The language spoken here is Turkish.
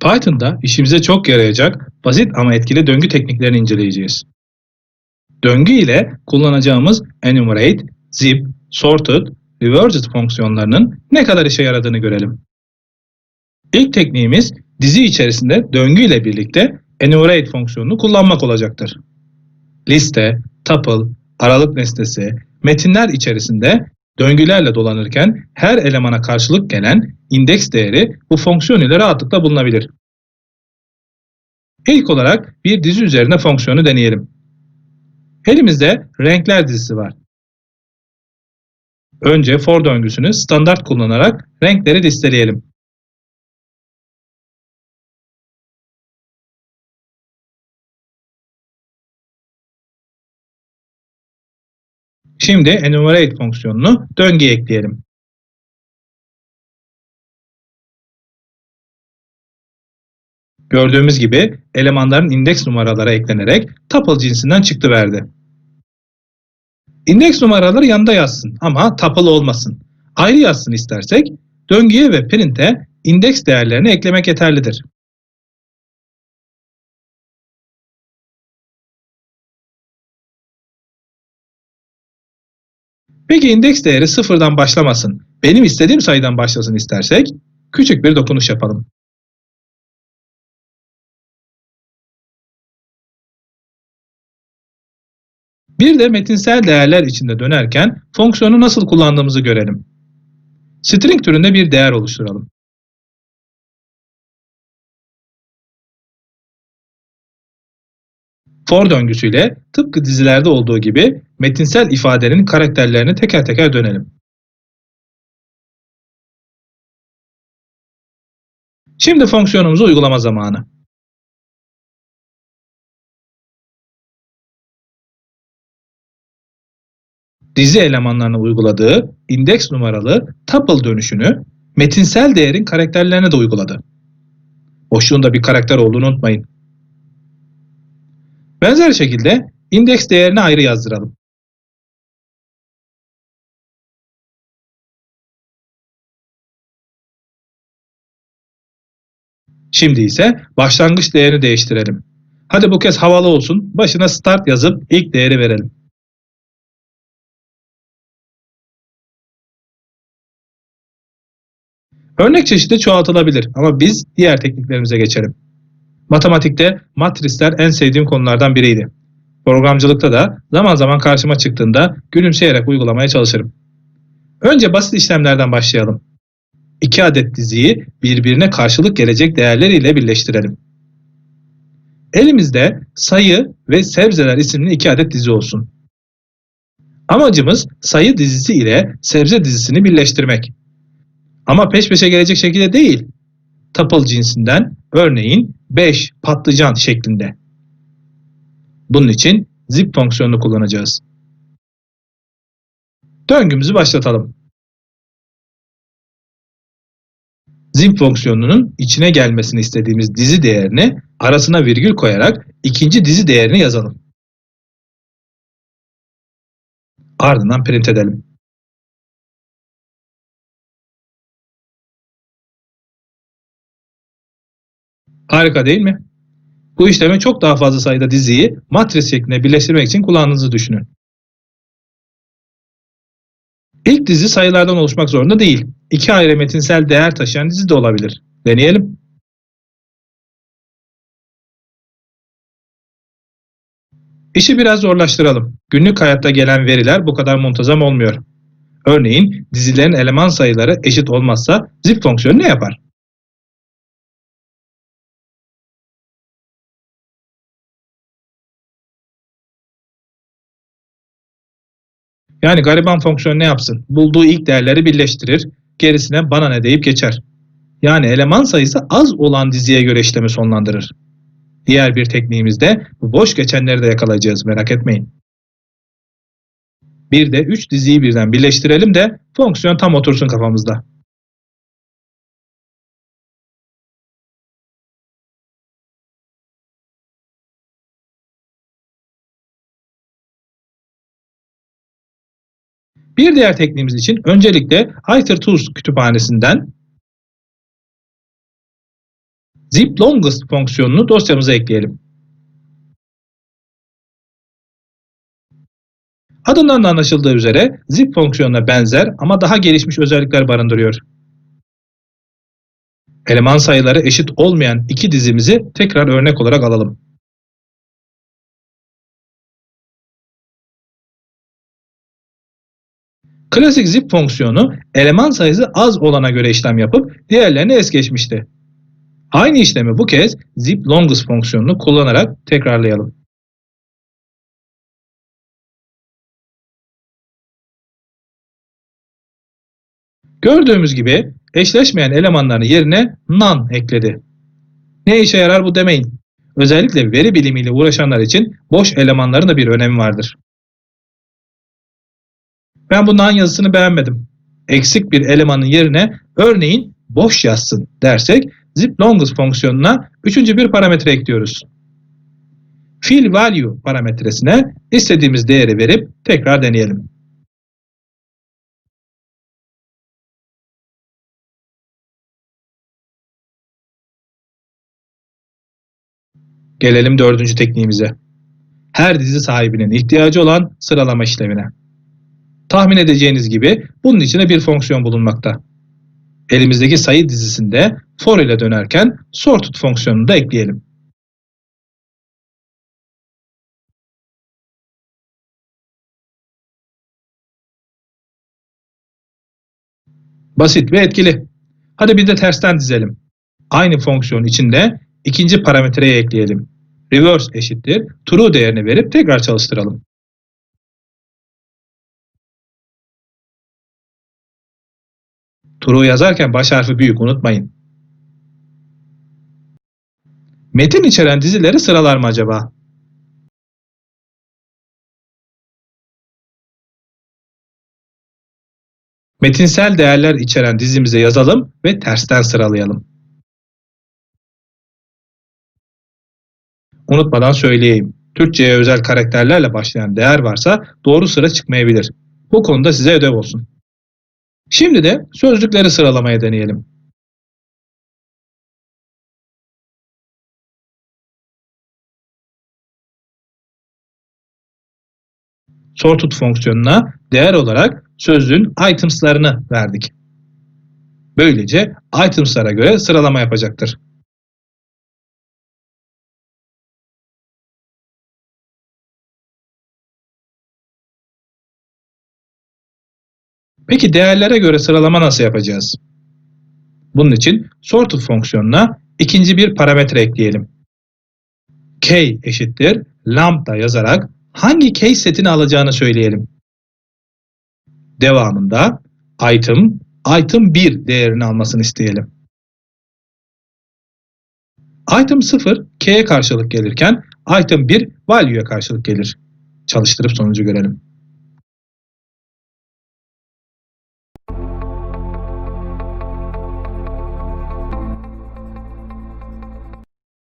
Python'da işimize çok yarayacak basit ama etkili döngü tekniklerini inceleyeceğiz. Döngü ile kullanacağımız enumerate, zip, sorted, reversed fonksiyonlarının ne kadar işe yaradığını görelim. İlk tekniğimiz dizi içerisinde döngü ile birlikte enumerate fonksiyonunu kullanmak olacaktır. Liste, tuple, aralık nesnesi, metinler içerisinde döngülerle dolanırken her elemana karşılık gelen indeks değeri bu fonksiyon ile rahatlıkla bulunabilir. İlk olarak bir dizi üzerine fonksiyonu deneyelim. Elimizde renkler dizisi var. Önce for döngüsünü standart kullanarak renkleri listeleyelim. Şimdi enumerate fonksiyonunu döngüye ekleyelim. Gördüğümüz gibi elemanların indeks numaraları eklenerek tuple cinsinden çıktı verdi. İndeks numaraları yanında yazsın ama tuple olmasın. Ayrı yazsın istersek döngüye ve print'e indeks değerlerini eklemek yeterlidir. Peki indeks değeri sıfırdan başlamasın, benim istediğim sayıdan başlasın istersek küçük bir dokunuş yapalım. Bir de metinsel değerler içinde dönerken fonksiyonu nasıl kullandığımızı görelim. String türünde bir değer oluşturalım. For döngüsüyle tıpkı dizilerde olduğu gibi metinsel ifadenin karakterlerini teker teker dönelim. Şimdi fonksiyonumuzu uygulama zamanı. dizi elemanlarına uyguladığı indeks numaralı tuple dönüşünü metinsel değerin karakterlerine de uyguladı. Boşluğunda bir karakter olduğunu unutmayın. Benzer şekilde indeks değerini ayrı yazdıralım. Şimdi ise başlangıç değerini değiştirelim. Hadi bu kez havalı olsun. Başına start yazıp ilk değeri verelim. Örnek çeşidi çoğaltılabilir ama biz diğer tekniklerimize geçelim. Matematikte matrisler en sevdiğim konulardan biriydi. Programcılıkta da zaman zaman karşıma çıktığında gülümseyerek uygulamaya çalışırım. Önce basit işlemlerden başlayalım. İki adet diziyi birbirine karşılık gelecek değerleriyle birleştirelim. Elimizde sayı ve sebzeler isimli iki adet dizi olsun. Amacımız sayı dizisi ile sebze dizisini birleştirmek. Ama peş peşe gelecek şekilde değil. Tuple cinsinden örneğin 5 patlıcan şeklinde. Bunun için zip fonksiyonunu kullanacağız. Döngümüzü başlatalım. Zip fonksiyonunun içine gelmesini istediğimiz dizi değerini arasına virgül koyarak ikinci dizi değerini yazalım. Ardından print edelim. Harika değil mi? Bu işlemi çok daha fazla sayıda diziyi matris şeklinde birleştirmek için kullandığınızı düşünün. İlk dizi sayılardan oluşmak zorunda değil. İki ayrı metinsel değer taşıyan dizi de olabilir. Deneyelim. İşi biraz zorlaştıralım. Günlük hayatta gelen veriler bu kadar muntazam olmuyor. Örneğin dizilerin eleman sayıları eşit olmazsa zip fonksiyonu ne yapar? Yani gariban fonksiyon ne yapsın? Bulduğu ilk değerleri birleştirir, gerisine bana ne deyip geçer. Yani eleman sayısı az olan diziye göre işlemi sonlandırır. Diğer bir tekniğimizde bu boş geçenleri de yakalayacağız merak etmeyin. Bir de 3 diziyi birden birleştirelim de fonksiyon tam otursun kafamızda. Bir diğer tekniğimiz için öncelikle ITerTools kütüphanesinden zip longest fonksiyonunu dosyamıza ekleyelim. Adından da anlaşıldığı üzere zip fonksiyonuna benzer ama daha gelişmiş özellikler barındırıyor. Eleman sayıları eşit olmayan iki dizimizi tekrar örnek olarak alalım. Klasik zip fonksiyonu eleman sayısı az olana göre işlem yapıp diğerlerini es geçmişti. Aynı işlemi bu kez zip longest fonksiyonunu kullanarak tekrarlayalım. Gördüğümüz gibi eşleşmeyen elemanların yerine none ekledi. Ne işe yarar bu demeyin. Özellikle veri bilimiyle uğraşanlar için boş elemanların da bir önemi vardır. Ben bu none yazısını beğenmedim. Eksik bir elemanın yerine örneğin boş yazsın dersek zip longest fonksiyonuna üçüncü bir parametre ekliyoruz. Fill value parametresine istediğimiz değeri verip tekrar deneyelim. Gelelim dördüncü tekniğimize. Her dizi sahibinin ihtiyacı olan sıralama işlemine. Tahmin edeceğiniz gibi bunun içine bir fonksiyon bulunmakta. Elimizdeki sayı dizisinde for ile dönerken sorted fonksiyonunu da ekleyelim. Basit ve etkili. Hadi bir de tersten dizelim. Aynı fonksiyon içinde ikinci parametreyi ekleyelim. Reverse eşittir true değerini verip tekrar çalıştıralım. True yazarken baş harfi büyük unutmayın. Metin içeren dizileri sıralar mı acaba? Metinsel değerler içeren dizimize yazalım ve tersten sıralayalım. Unutmadan söyleyeyim. Türkçe'ye özel karakterlerle başlayan değer varsa doğru sıra çıkmayabilir. Bu konuda size ödev olsun. Şimdi de sözcükleri sıralamaya deneyelim. Sorted fonksiyonuna değer olarak sözlüğün items'larını verdik. Böylece items'lara göre sıralama yapacaktır. Peki değerlere göre sıralama nasıl yapacağız? Bunun için sorted fonksiyonuna ikinci bir parametre ekleyelim. k eşittir lambda yazarak hangi case setini alacağını söyleyelim. Devamında item, item 1 değerini almasını isteyelim. Item 0 k'ye karşılık gelirken item 1 value'ya karşılık gelir. Çalıştırıp sonucu görelim.